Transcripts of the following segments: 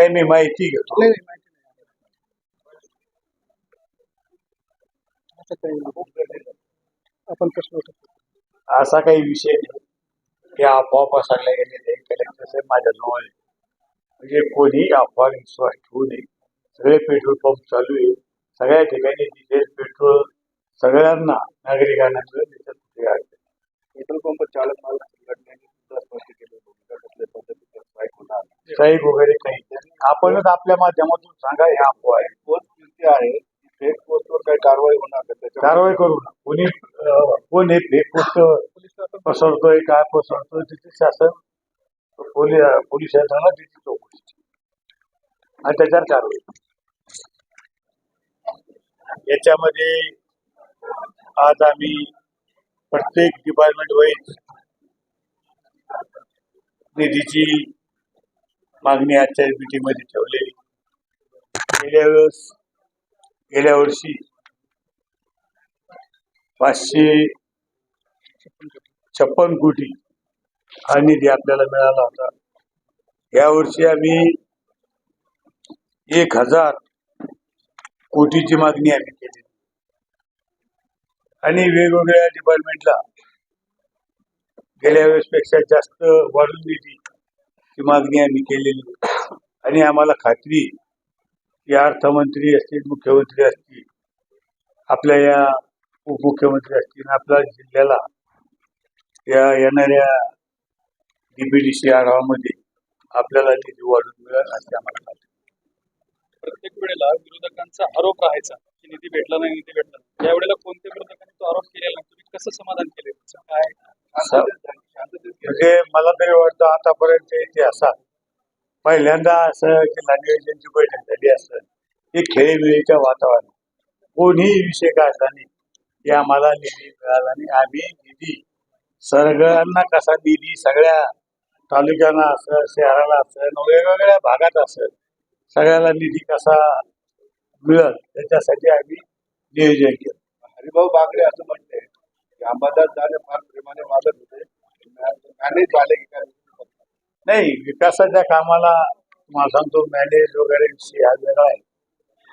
नाही मी माहिती घेतो नाही नाही माहिती नाही. आपण प्रश्न असा काही विषय नाही की अफवा पसरल्या गेलेले कलेक्टर साहेब माझ्याजवळ आहे. म्हणजे कोणी अफवा विश्वास ठेवू नये सगळे पेट्रोल पंप चालू आहे सगळ्या ठिकाणी डिझेल पेट्रोल सगळ्यांना नागरिकांना त्याच्यात कुठे. पेट्रोल पंप चालक मालक संघटनेने सुद्धा स्पष्ट केलं भूमिका कसल्या पद्धतीचं स्ट्राईक होणार साहेब वगैरे काही. आपणच आपल्या माध्यमातून सांगा हे अफवा आहे. पोस्ट कृती आहे फेक पोस्टवर काही कारवाई होणार का त्याच्यावर कारवाई करू ना कोणी अं, कोण हे फेक पोस्ट पसरतोय काय पसरतोय तिथे शासन पोलीस पोलीस यंत्रणा तिची चौकशी. आणि त्याच्यावर कारवाई. याच्यामध्ये आज आम्ही प्रत्येक डिपार्टमेंट वाईज निधीची मागणी आजच्या मीटिंगमध्ये ठेवलेली. गेल्या वेळेस गेल्या वर्षी पाचशे छप्पन कोटी हा निधी आपल्याला मिळाला होता. यावर्षी आम्ही एक हजार कोटीची मागणी आम्ही केली. आणि वेगवेगळ्या डिपार्टमेंटला गेल्या वेळेसपेक्षा जास्त वाढून निधी ची मागणी आम्ही केलेली. आणि आम्हाला खात्री की अर्थमंत्री असतील मुख्यमंत्री असतील आपल्या या उपमुख्यमंत्री असतील आपल्या जिल्ह्याला या येणाऱ्या डीपीडीसी आढावामध्ये आपल्याला निधी वाढून मिळेल अशी आम्हाला खात्री. प्रत्येक वेळेला विरोधकांचा आरोप राहायचा की निधी भेटला नाही निधी भेटला नाही यावेळेला कोणत्या विरोधकांनी तो आरोप केलेला तुम्ही कसं समाधान केले काय म्हणजे मला तरी वाटतं आतापर्यंत इतिहासात पहिल्यांदा असं जिल्हा नियोजनची बैठक झाली असं. की खेळीमेळीच्या वातावरण कोणीही विषय काढला नाही. की आम्हाला निधी मिळाला नाही. आम्ही निधी सगळ्यांना कसा निधी सगळ्या तालुक्यांना असं शहराला असं वेगवेगळ्या भागात असं सगळ्याला निधी कसा मिळेल त्याच्यासाठी आम्ही नियोजन केलं. हरिभाऊ बागडे असं म्हणते की अंबादास झाले फार प्रेमाने वागत होते. नाही विकासाच्या कामाला तुम्हाला सांगतो मॅनेज वगैरे विषय हा वेगळा आहे.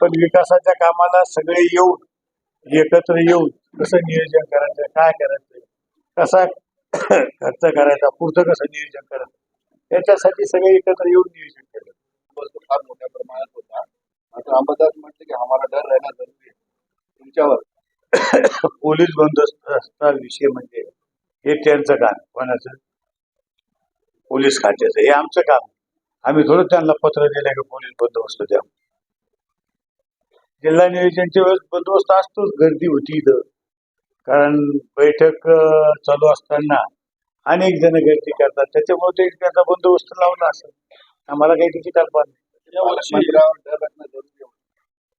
पण विकासाच्या कामाला सगळे येऊन एकत्र येऊन कसं नियोजन करायचं काय करायचं कसा खर्च करायचा पुढचं कसं नियोजन करायचं याच्यासाठी सगळे एकत्र येऊन नियोजन केलं. फार मोठ्या प्रमाणात होता मात्र अंबादास म्हटले की आम्हाला डर राहणं जरुरी आहे. तुमच्यावर पोलीस बंदोबस्ताचा विषय म्हणजे हे त्यांचं काम कोणाचं? पोलीस खात्याचं. हे आमचं काम आम्ही थोडं त्यांना पत्र दिलं की पोलीस बंदोबस्त द्या. जिल्हा नियोजनच्या वेळेस बंदोबस्त असतोच गर्दी होती इथं. कारण बैठक चालू असताना अनेक जण गर्दी करतात. त्याच्यामुळे ते त्याचा बंदोबस्त लावला असेल. आम्हाला काही त्याची कल्पना नाही.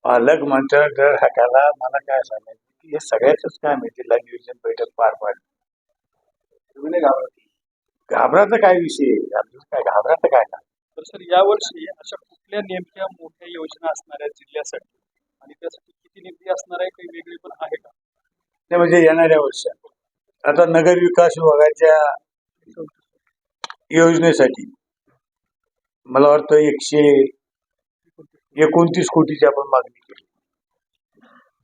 पालक मंत्र डर हाकायला मला काय सांगायचं की हे सगळ्याच काम आहे. जिल्हा नियोजन बैठक पार पाडणं. तुम्ही नाही घाबरत घाबराचा काय विषय? काय? घाबराचं काय? काम तर सर यावर्षी अशा कुठल्या नेमक्या मोठ्या योजना असणार आहेत जिल्ह्यासाठी? आणि त्यासाठी किती निधी असणार आहे काही वेगळी पण आहे का? ते म्हणजे येणाऱ्या वर्षात आता नगर विकास विभागाच्या योजनेसाठी मला वाटतं एकशे एकोणतीस कोटीची आपण मागणी केली.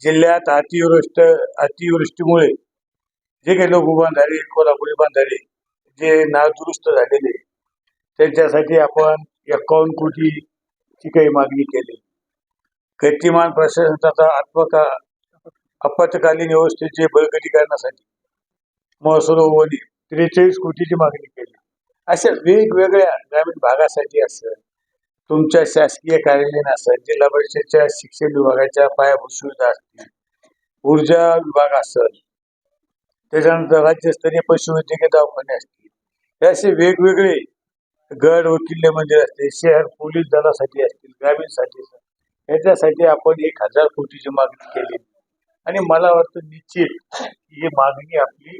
जिल्ह्यात अतिवृष्ट अतिवृष्टीमुळे जे काही लोक बांधारे कोल्हापुरी बांधारे जे नादुरुस्त झालेले त्यांच्यासाठी आपण एकावन्न कोटीची काही मागणी केली. गतिमान प्रशासनाचा आत्मका आपत्कालीन व्यवस्थेचे बळकटीकरणासाठी महसूल ओवली त्रेचाळीस कोटीची मागणी केली. अशा वेगवेगळ्या ग्रामीण भागासाठी असेल तुमच्या शासकीय कार्यालयीन असेल जिल्हा परिषदच्या शिक्षण विभागाच्या पायाभूत सुविधा असतील ऊर्जा विभाग असेल त्याच्यानंतर राज्यस्तरीय पशुवैद्यकीय दवाखाने असतील. हे असे वेगवेगळे गड व किल्ले मंदिर असतील शहर पोलीस दलासाठी असतील ग्रामीणसाठी याच्यासाठी आपण एक हजार कोटीची मागणी केली. आणि मला वाटतं निश्चित ही मागणी आपली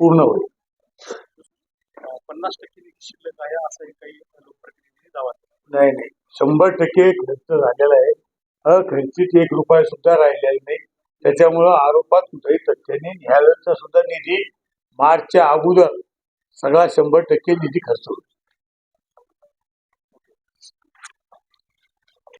पूर्ण होईल. पन्नास टक्के शिल्लक आहे असंही काही लोकप्रतिनिधी दावा. नाही नाही. शंभर टक्के खर्च झालेला आहे. अखर्चित एक रुपया सुद्धा राहिलेला त्याच्यामुळं आरोपात कुठेही तथ्य नाही सुद्धा निधी मार्चच्या अगोदर सगळा शंभर टक्के निधी खर्च होतो